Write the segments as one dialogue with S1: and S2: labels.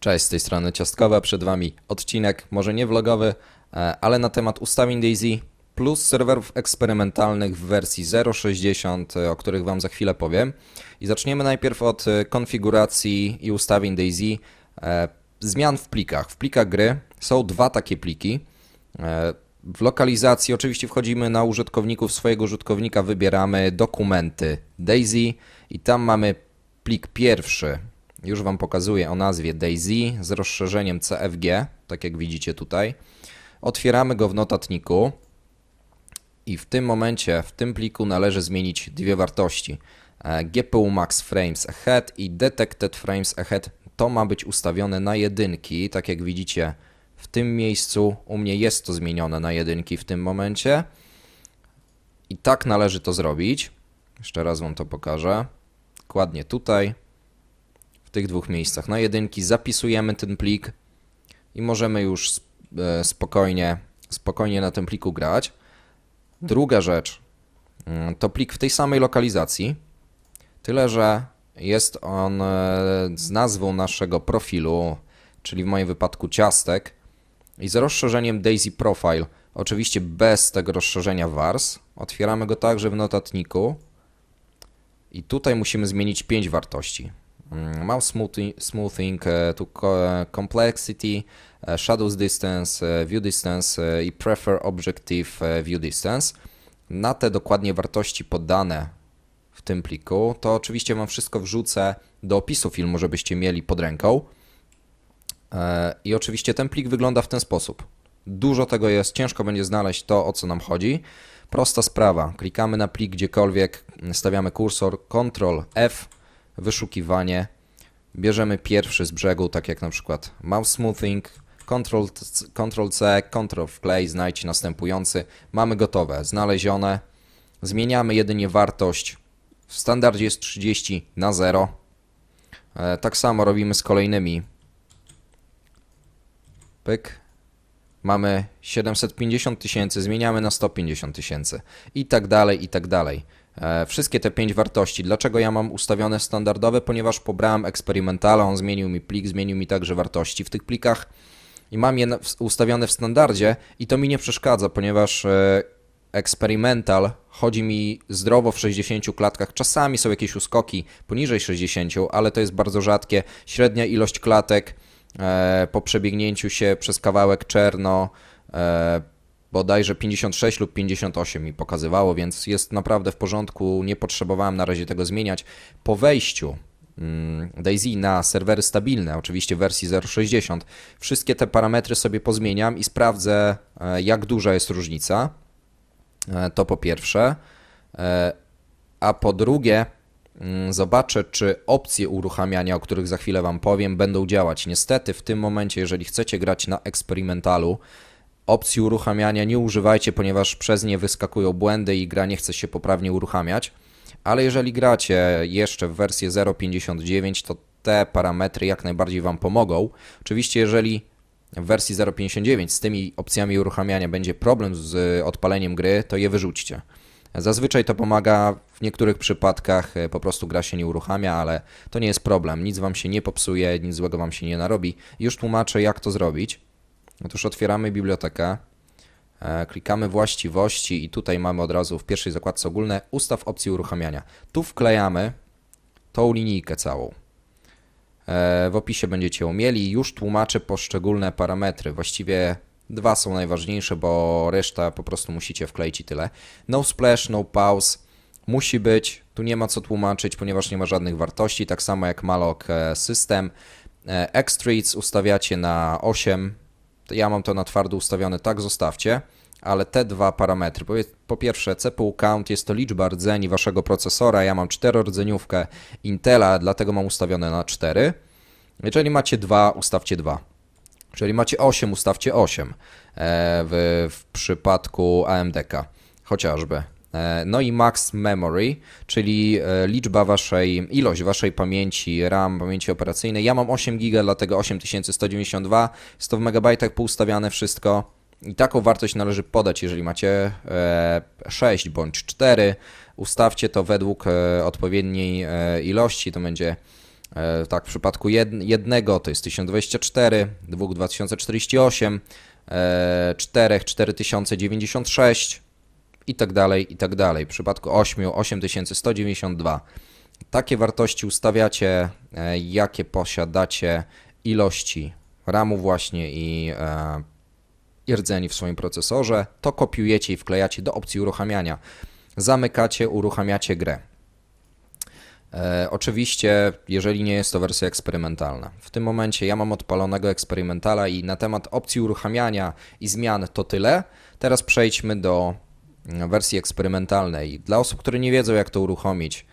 S1: Cześć, z tej strony Ciastkowa, przed Wami odcinek, może nie vlogowy, e, ale na temat ustawień DayZ plus serwerów eksperymentalnych w wersji 0.60, e, o których Wam za chwilę powiem. I zaczniemy najpierw od e, konfiguracji i ustawień e, zmian w plikach. W plikach gry są dwa takie pliki. W lokalizacji oczywiście wchodzimy na użytkowników swojego użytkownika, wybieramy dokumenty DayZ i tam mamy plik pierwszy, już Wam pokazuję o nazwie DayZ z rozszerzeniem CFG, tak jak widzicie tutaj. Otwieramy go w notatniku i w tym momencie, w tym pliku należy zmienić dwie wartości. E, GPU Max Frames Ahead i Detected Frames Ahead to ma być ustawione na jedynki, tak jak widzicie w tym miejscu u mnie jest to zmienione na jedynki w tym momencie. I tak należy to zrobić. Jeszcze raz Wam to pokażę. Dokładnie tutaj, w tych dwóch miejscach na jedynki zapisujemy ten plik i możemy już e, spokojnie, spokojnie na tym pliku grać. Druga rzecz mm, to plik w tej samej lokalizacji, tyle że jest on e, z nazwą naszego profilu, czyli w moim wypadku ciastek i z rozszerzeniem Daisy Profile, oczywiście bez tego rozszerzenia VARS. Otwieramy go także w notatniku i tutaj musimy zmienić 5 wartości. Mm, Mouse smoothi- smoothing e, to co- complexity, e, shadows distance, e, view distance e, i prefer objective e, view distance. Na te dokładnie wartości podane w tym pliku, to oczywiście Wam wszystko wrzucę do opisu filmu, żebyście mieli pod ręką. E, I oczywiście ten plik wygląda w ten sposób. Dużo tego jest, ciężko będzie znaleźć to, o co nam chodzi. Prosta sprawa. Klikamy na plik gdziekolwiek, stawiamy kursor, Ctrl F, wyszukiwanie. Bierzemy pierwszy z brzegu, tak jak na przykład mouse smoothing, Ctrl, Ctrl C, Ctrl wklej, znajdź następujący. Mamy gotowe, znalezione. Zmieniamy jedynie wartość. W standardzie jest 30 na 0. E, Tak samo robimy z kolejnymi. Pyk. Mamy 750 tysięcy, zmieniamy na 150 tysięcy i tak dalej, i tak dalej. E, Wszystkie te pięć wartości. Dlaczego ja mam ustawione standardowe? Ponieważ pobrałem eksperymentala, on zmienił mi plik, zmienił mi także wartości w tych plikach i mam je ustawione w standardzie i to mi nie przeszkadza, ponieważ e, eksperymental chodzi mi zdrowo w 60 klatkach. Czasami są jakieś uskoki poniżej 60, ale to jest bardzo rzadkie. Średnia ilość klatek e, po przebiegnięciu się przez kawałek czerno bodajże 56 lub 58 mi pokazywało, więc jest naprawdę w porządku. Nie potrzebowałem na razie tego zmieniać. Po wejściu mm, DayZ na serwery stabilne, oczywiście w wersji 0.60, wszystkie te parametry sobie pozmieniam i sprawdzę, e, jak duża jest różnica. E, To po pierwsze. E, A po drugie, mm, zobaczę, czy opcje uruchamiania, o których za chwilę Wam powiem, będą działać. Niestety, w tym momencie, jeżeli chcecie grać na eksperymentalu, opcji uruchamiania nie używajcie, ponieważ przez nie wyskakują błędy i gra nie chce się poprawnie uruchamiać. Ale jeżeli gracie jeszcze w wersję 0.59, to te parametry jak najbardziej Wam pomogą. Oczywiście, jeżeli w wersji 0.59 z tymi opcjami uruchamiania będzie problem z odpaleniem gry, to je wyrzućcie. Zazwyczaj to pomaga, w niektórych przypadkach e, po prostu gra się nie uruchamia, ale to nie jest problem. Nic Wam się nie popsuje, nic złego Wam się nie narobi. Już tłumaczę, jak to zrobić. Otóż otwieramy bibliotekę, e, klikamy właściwości i tutaj mamy od razu w pierwszej zakładce ogólne ustaw opcji uruchamiania. Tu wklejamy tą linijkę całą. E, W opisie będziecie ją mieli. Już tłumaczę poszczególne parametry. Właściwie dwa są najważniejsze, bo reszta po prostu musicie wkleić i tyle. No splash, no pause. Musi być. Tu nie ma co tłumaczyć, ponieważ nie ma żadnych wartości. Tak samo jak malloc e, system. Extreats ustawiacie na 8. Ja mam to na twardo ustawione, tak zostawcie. Ale te dwa parametry, po, po pierwsze CPU count jest to liczba rdzeni waszego procesora, ja mam 4 rdzeniówkę Intela, dlatego mam ustawione na 4. Jeżeli macie 2, ustawcie 2. Jeżeli macie 8, ustawcie 8 e, w, w przypadku AMDK chociażby. E, No i max memory, czyli e, liczba waszej, ilość waszej pamięci RAM, pamięci operacyjnej. Ja mam 8 GB, dlatego 8192, jest to w megabajtach poustawiane wszystko. I taką wartość należy podać, jeżeli macie e, 6 bądź 4. Ustawcie to według e, odpowiedniej e, ilości, to będzie E, tak, w przypadku jed- jednego to jest 1024, dwóch 2048, e, czterech 4096 i tak dalej, i tak dalej. W przypadku 8 8192. Takie wartości ustawiacie, e, jakie posiadacie ilości RAMu właśnie i, e, i rdzeni w swoim procesorze, to kopiujecie i wklejacie do opcji uruchamiania. Zamykacie, uruchamiacie grę. E, oczywiście, jeżeli nie jest to wersja eksperymentalna. W tym momencie ja mam odpalonego eksperymentala i na temat opcji uruchamiania i zmian to tyle. Teraz przejdźmy do wersji eksperymentalnej. Dla osób, które nie wiedzą, jak to uruchomić,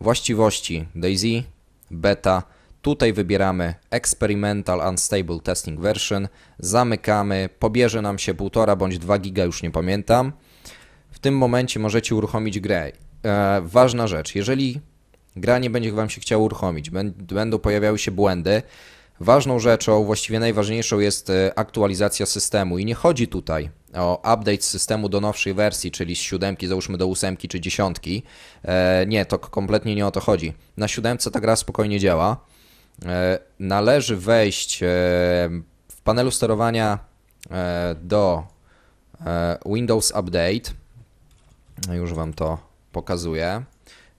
S1: właściwości DAISY, beta. Tutaj wybieramy Experimental Unstable Testing Version, zamykamy, pobierze nam się 1,5 bądź 2 giga, już nie pamiętam. W tym momencie możecie uruchomić grę. E, ważna rzecz, jeżeli gra nie będzie Wam się chciała uruchomić, będą pojawiały się błędy, ważną rzeczą, właściwie najważniejszą jest e, aktualizacja systemu i nie chodzi tutaj o update systemu do nowszej wersji, czyli z siódemki załóżmy do ósemki czy dziesiątki. E, nie, to kompletnie nie o to chodzi. Na siódemce ta gra spokojnie działa. E, należy wejść w panelu sterowania do Windows Update. Już Wam to pokazuję.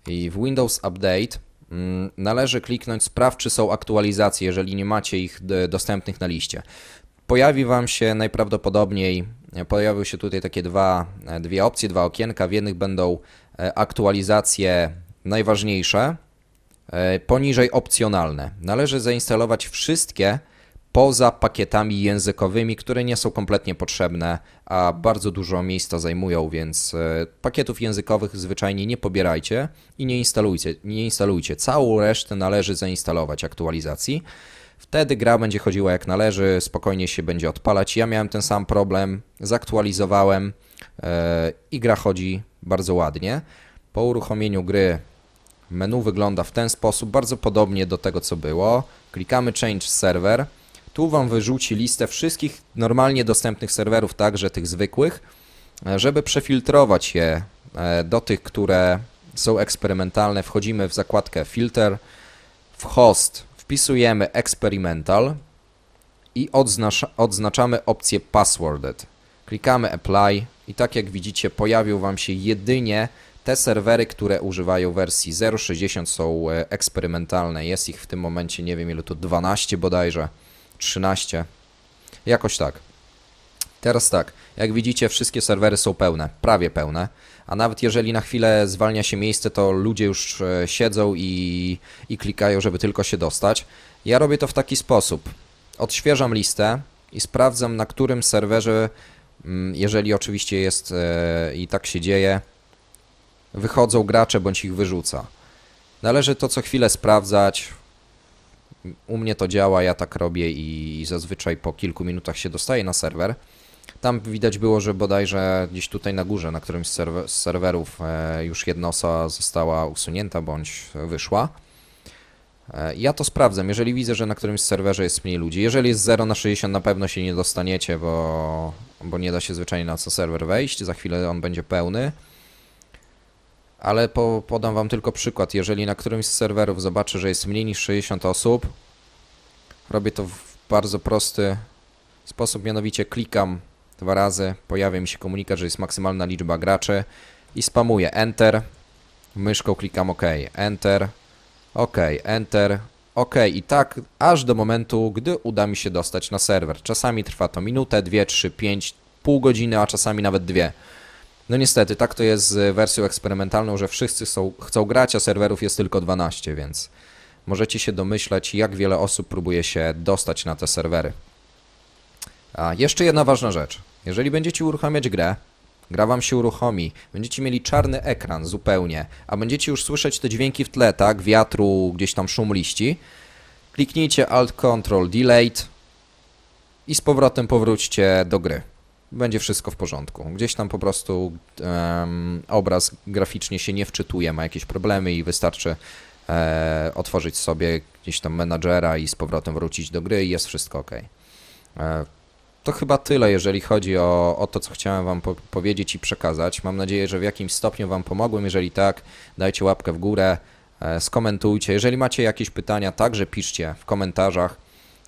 S1: I w Windows Update należy kliknąć sprawdź, czy są aktualizacje, jeżeli nie macie ich dostępnych na liście. Pojawi Wam się najprawdopodobniej, pojawią się tutaj takie dwa, e, dwie opcje, dwa okienka. W jednych będą e, aktualizacje najważniejsze, e, poniżej opcjonalne. Należy zainstalować wszystkie poza pakietami językowymi, które nie są kompletnie potrzebne, a bardzo dużo miejsca zajmują, więc e, pakietów językowych zwyczajnie nie pobierajcie i nie instalujcie. Nie instalujcie. Całą resztę należy zainstalować aktualizacji. Wtedy gra będzie chodziła jak należy, spokojnie się będzie odpalać. Ja miałem ten sam problem, zaktualizowałem yy, i gra chodzi bardzo ładnie. Po uruchomieniu gry menu wygląda w ten sposób, bardzo podobnie do tego co było. Klikamy Change Server tu Wam wyrzuci listę wszystkich normalnie dostępnych serwerów, także tych zwykłych, e, żeby przefiltrować je e, do tych, które są eksperymentalne. Wchodzimy w zakładkę Filter, w host wpisujemy Experimental i odznacza, odznaczamy opcję Passworded. Klikamy Apply i tak jak widzicie pojawią Wam się jedynie te serwery, które używają wersji 0.60 są e, eksperymentalne. Jest ich w tym momencie, nie wiem ile to, 12 bodajże. 13. Jakoś tak. Teraz tak, jak widzicie, wszystkie serwery są pełne, prawie pełne, a nawet jeżeli na chwilę zwalnia się miejsce, to ludzie już e, siedzą i, i klikają, żeby tylko się dostać. Ja robię to w taki sposób. Odświeżam listę i sprawdzam, na którym serwerze, mm, jeżeli oczywiście jest e, i tak się dzieje, wychodzą gracze bądź ich wyrzuca. Należy to co chwilę sprawdzać, u mnie to działa, ja tak robię i zazwyczaj po kilku minutach się dostaje na serwer. Tam widać było, że bodajże gdzieś tutaj na górze, na którymś z serwerów e, już jedna osoba została usunięta bądź wyszła. E, ja to sprawdzam, jeżeli widzę, że na którymś serwerze jest mniej ludzi. Jeżeli jest 0 na 60 na pewno się nie dostaniecie, bo, bo nie da się zwyczajnie na co serwer wejść. Za chwilę on będzie pełny. Ale po, podam Wam tylko przykład. Jeżeli na którymś z serwerów zobaczę, że jest mniej niż 60 osób, robię to w bardzo prosty sposób, mianowicie klikam dwa razy, pojawia mi się komunikat, że jest maksymalna liczba graczy i spamuję. Enter, myszką klikam OK, Enter, OK, Enter, OK. I tak aż do momentu, gdy uda mi się dostać na serwer. Czasami trwa to minutę, dwie, trzy, pięć, pół godziny, a czasami nawet dwie. No niestety, tak to jest z wersją eksperymentalną, że wszyscy są, chcą grać, a serwerów jest tylko 12, więc możecie się domyślać, jak wiele osób próbuje się dostać na te serwery. A jeszcze jedna ważna rzecz. Jeżeli będziecie uruchamiać grę, gra wam się uruchomi, będziecie mieli czarny ekran zupełnie, a będziecie już słyszeć te dźwięki w tle, tak, wiatru, gdzieś tam szum liści, kliknijcie Alt Control Delete i z powrotem powróćcie do gry będzie wszystko w porządku. Gdzieś tam po prostu um, obraz graficznie się nie wczytuje, ma jakieś problemy i wystarczy e, otworzyć sobie gdzieś tam menadżera i z powrotem wrócić do gry i jest wszystko ok. E, to chyba tyle, jeżeli chodzi o, o to, co chciałem Wam po powiedzieć i przekazać. Mam nadzieję, że w jakimś stopniu Wam pomogłem. Jeżeli tak, dajcie łapkę w górę. e, skomentujcie. Jeżeli macie jakieś pytania, także piszcie w komentarzach.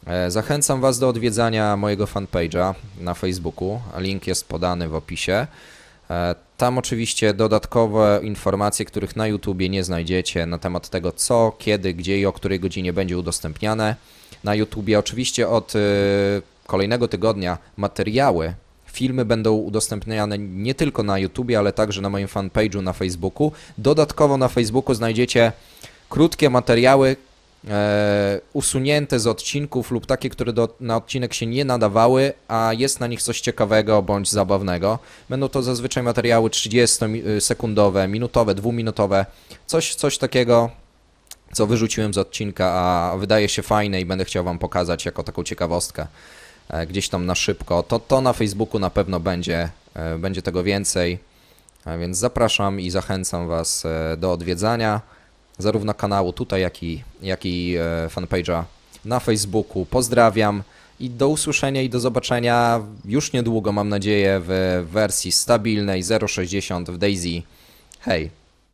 S1: E, Zachęcam Was do odwiedzania mojego fanpage'a na Facebooku. Link jest podany w opisie. E, Tam oczywiście dodatkowe informacje, których na YouTubie nie znajdziecie na temat tego, co, kiedy, gdzie i o której godzinie będzie udostępniane. Na YouTubie oczywiście od e, kolejnego tygodnia materiały, filmy będą udostępniane nie tylko na YouTubie, ale także na moim fanpage'u na Facebooku. Dodatkowo na Facebooku znajdziecie krótkie materiały e, usunięte z odcinków lub takie, które do, na odcinek się nie nadawały, a jest na nich coś ciekawego bądź zabawnego. Będą to zazwyczaj materiały 30-sekundowe, minutowe, dwuminutowe, coś, coś takiego, co wyrzuciłem z odcinka, a wydaje się fajne i będę chciał Wam pokazać jako taką ciekawostkę e, gdzieś tam na szybko. To, to na Facebooku na pewno będzie, e, będzie tego więcej, więc zapraszam i zachęcam Was do odwiedzania zarówno kanału tutaj, jak i, jak i e, fanpage'a na Facebooku. Pozdrawiam i do usłyszenia i do zobaczenia już niedługo, mam nadzieję, w wersji stabilnej 0.60 w Daisy. Hej!